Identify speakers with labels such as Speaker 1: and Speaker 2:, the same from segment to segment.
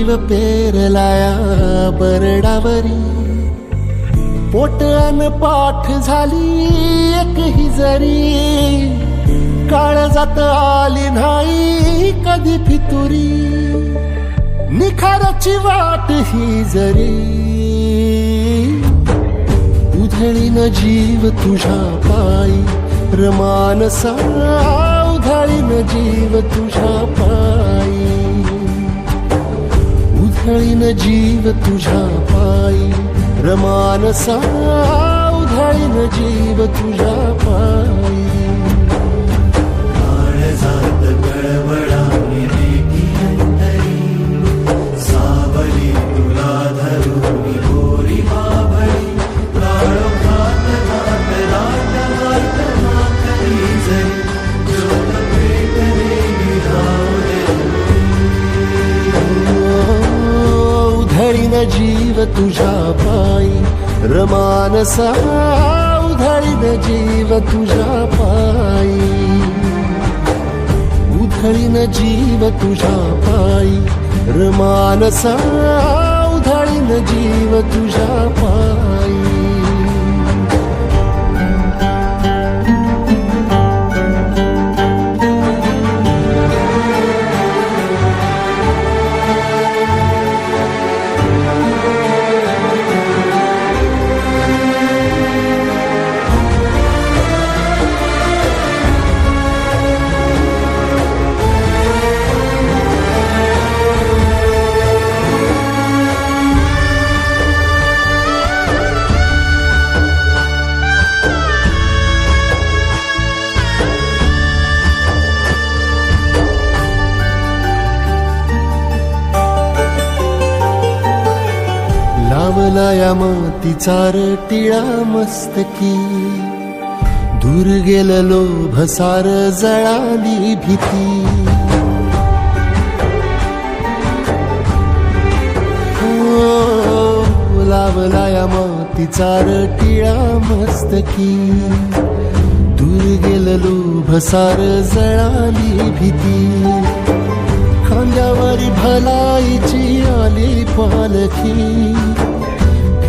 Speaker 1: जीव पेरलाया बरडावरी. पोट अन पाठ झाली एक ही जरी. काळ जात आली नाही कधी फितुरी. निखाराची वाट ही जरी. उधळीन जीव तुझ्या पायी. रमानसा उधळीन जीव तुझ्या पायी. उधळीन जीव तुझ्या पायी. रमानसा उधळीन जीव तुझ्या रमानसा उधळीन जीव तुझ्या पायी उधळीन जीव तुझ्या पायी रमानसा उधळीन जीव तुझ्या या मातीचा टिळा मस्तकी दूर गेललो भसार जळाली भीती. हो, लावला या मातीचा टिळा मस्तकी दूर गेललो भसार जळाली भीती. खांद्यावर भलाईची आली पालखी.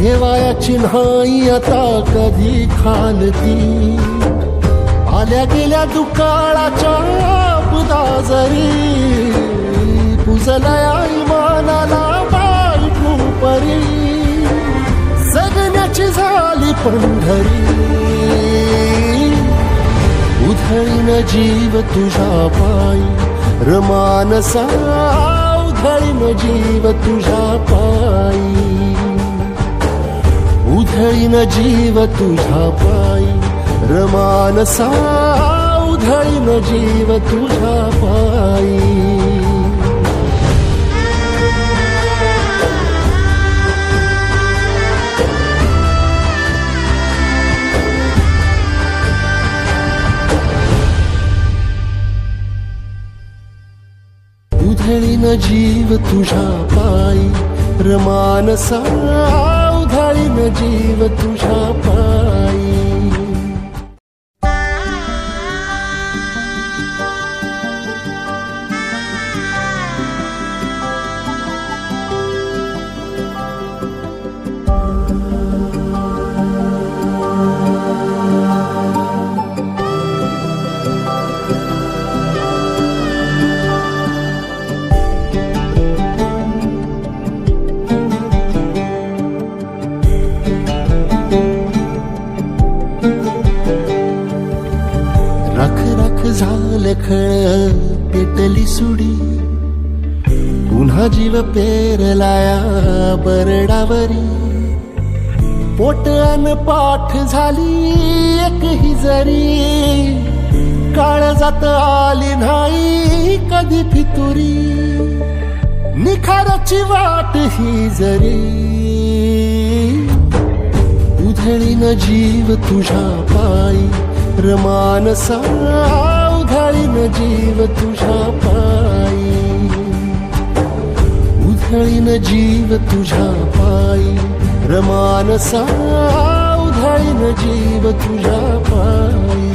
Speaker 1: ठेवायाची नाही आता कधी खालती आल्या गेल्या दुकाळाच्या बुदाजरी पुजलया इमानाला बायकू परी. जगण्याची झाली पंढरी. उधळीन जीव तुझ्या पायी. रमानसा उधळीन जीव तुझ्या पायी. उधळीन जीव तुझ्या पायी. रमानसा उधळीन जीव तुझ्या पायी. उधळीन जीव तुझ्या पायी. रमानसा उधळीन जीव तुझा पा पेरलाया बरडावरी. पोट अन पाठ झाली एक ही जरी. काळ जात आली नाही कधी फितुरी. निखाराची वाट ही जरी. उधळीन जीव तुझ्या पायी. रमानसा उधळीन जीव तुझ्या पायी. उधळीन जीव तुझ्या पायी रमानसा उधळीन जीव तुझ्या पायी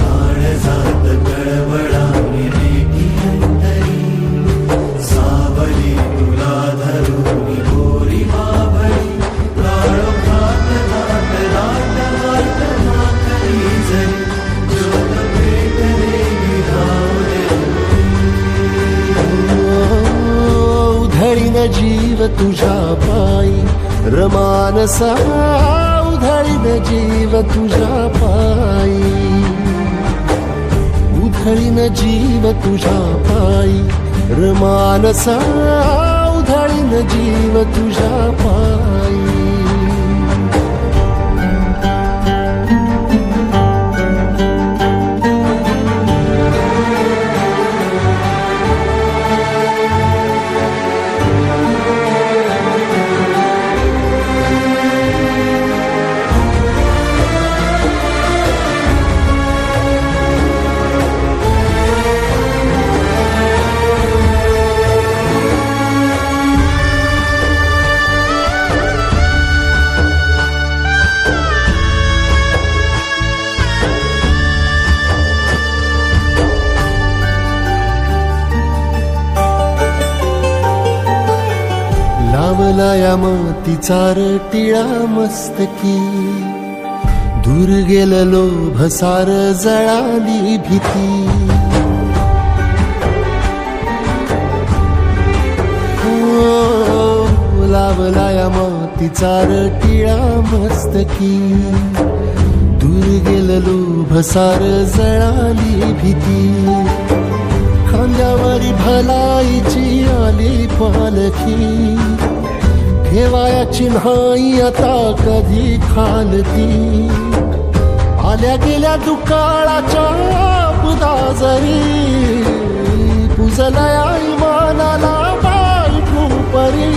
Speaker 2: काळजात गडबडा
Speaker 1: तुझ्या पायी. रमानसा उधळीन जीव तुझ्या पायी. उधळीन जीव तुझ्या पायी. रमानसा उधळीन जीव तुझ्या पायी. लावला तिचार टिळा मस्तकी. दूर गेलं भसार जळाली भीती. हो, लावलाया लावला या टिळा मस्तकी. दूर गेलं भसार जळाली भीती. खांद्यावरी भलाईची आली पालखी. ठेवायाची नाही आता कधी खालती? आल्या गेल्या दुकाळाच्या बुदाजरी पुजलया इमानाला बायकू परी.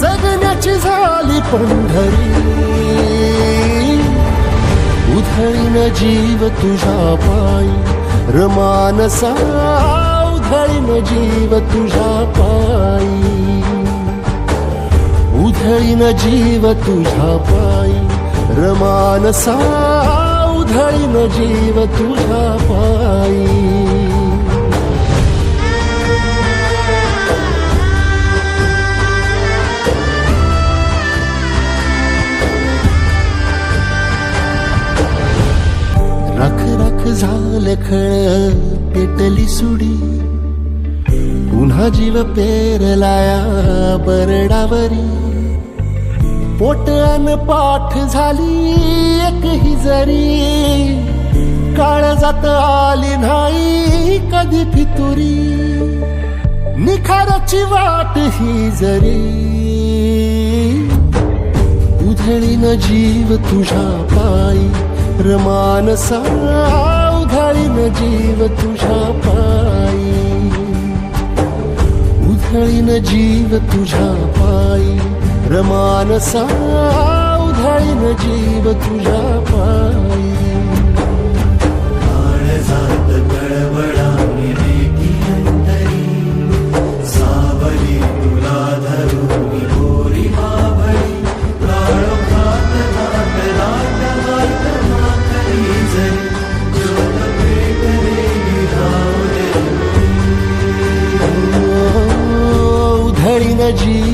Speaker 1: जगण्याची झाली पंढरी. उधळीन जीव तुझा पायी रमानसा उधळीन जीव तुझा पायी. उधळीन जीव तुझ्या पायी. रमानसा उधळीन जीव तुझ्या पायी. रख रख खळ पेटली सुडी. पुन्हा जीव पेरलाया बरडावरी. पोट अन पाठ झाली एक ही जरी. काळ जात आली नाही कधी फितुरी. निखाराची वाट ही जरी. उधळीन जीव तुझ्या पायी. रमानसा न जीव तुझ्या पायी. उधळीन जीव तुझ्या पायी. रमानसा उधळीन जीव तुझ्या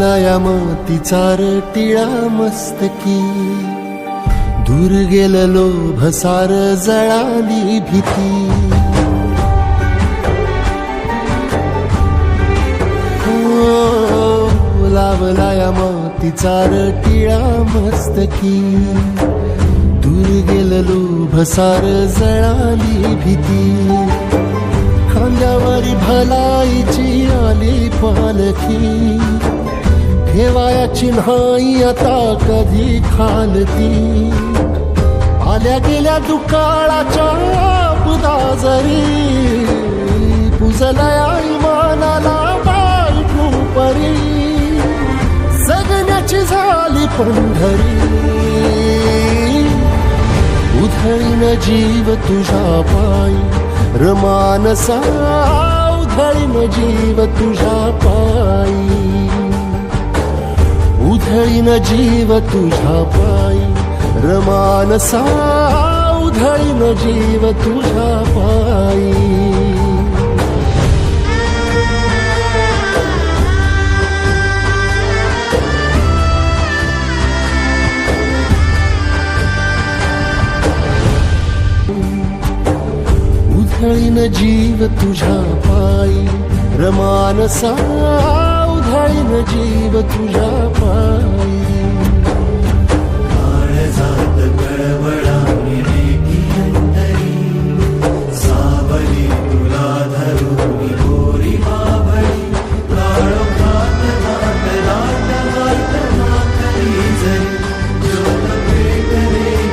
Speaker 1: या तिचार टिळा मस्तकी. दूर गेलं भसार जळाली भीती. हो, लावला या टिळा मस्तकी. दूर गेलं भसार जळाली भीती. खांद्यावरी भलाईची आली पालखी. देवाया चिन्हाई आता कधी खालती आल्या गेल्या दुकाळाच्या बुदाजरी पुजलया इमानाला बायकू परी. जगण्याची झाली पंढरी. उधळीन जीव तुझ्या पायी. रमानसा उधळीन जीव तुझ्या पायी. उधळीन जीव तुझ्या पायी. रमानसा उधळीन जीव तुझ्या पायी. उधळीन जीव तुझ्या पायी. रमानसा उधळीन जीव तुझ्या पायी
Speaker 2: काळजात अंतरी सावली तुला धरून गोरी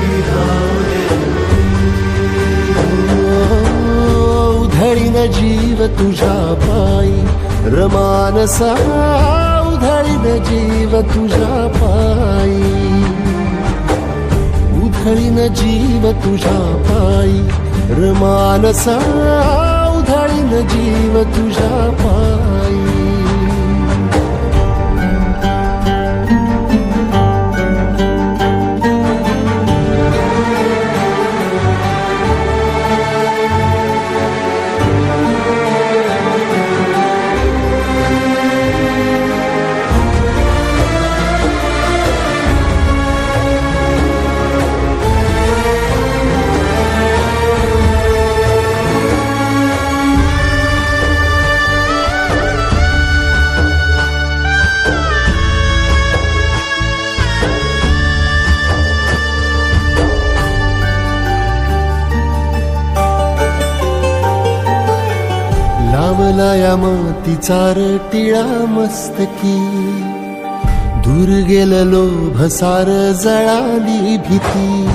Speaker 2: विरावले
Speaker 1: उधळीन जीव तुझ्या पायी रमानसा उधळीन जीव तुझ्या पायी. उधळीन जीव तुझ्या पायी. रमानसा उधळीन जीव तुझ्या पायी. लावला तिचार टिळा मस्तकी. दूर गेललो भसार जळाली भीती.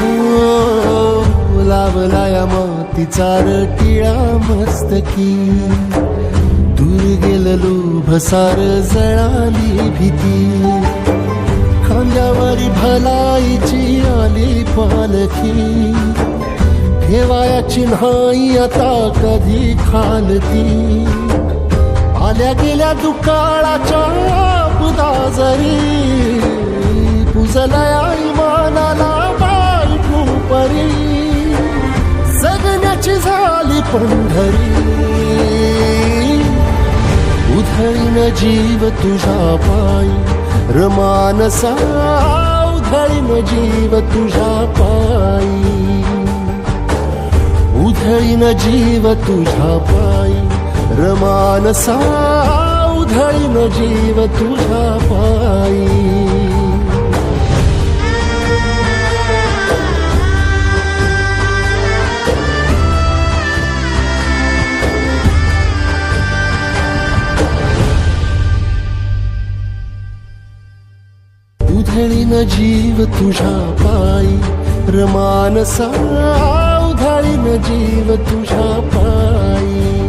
Speaker 1: हो, लावला या टिळा मस्तकी. दूर गेललो भसार जळाली भीती. खांद्यावरी भलाईची आली पालखी. देवाया चिन्हाई आता कधी खालती आल्या गेल्या दुकाळाच्या बुदाजरी पुजलया इमानाला बायकू परी. जगण्याची झाली पंढरी. उधळीन जीव तुझा पायी. रमानसा उधळीन जीव तुझा पायी. उधळीन जीव तुझ्या पायी. रमानसा उधळीन जीव तुझ्या पायी. उधळीन जीव तुझ्या पायी. रमानसा उधळीन जीव तुझ्या पायी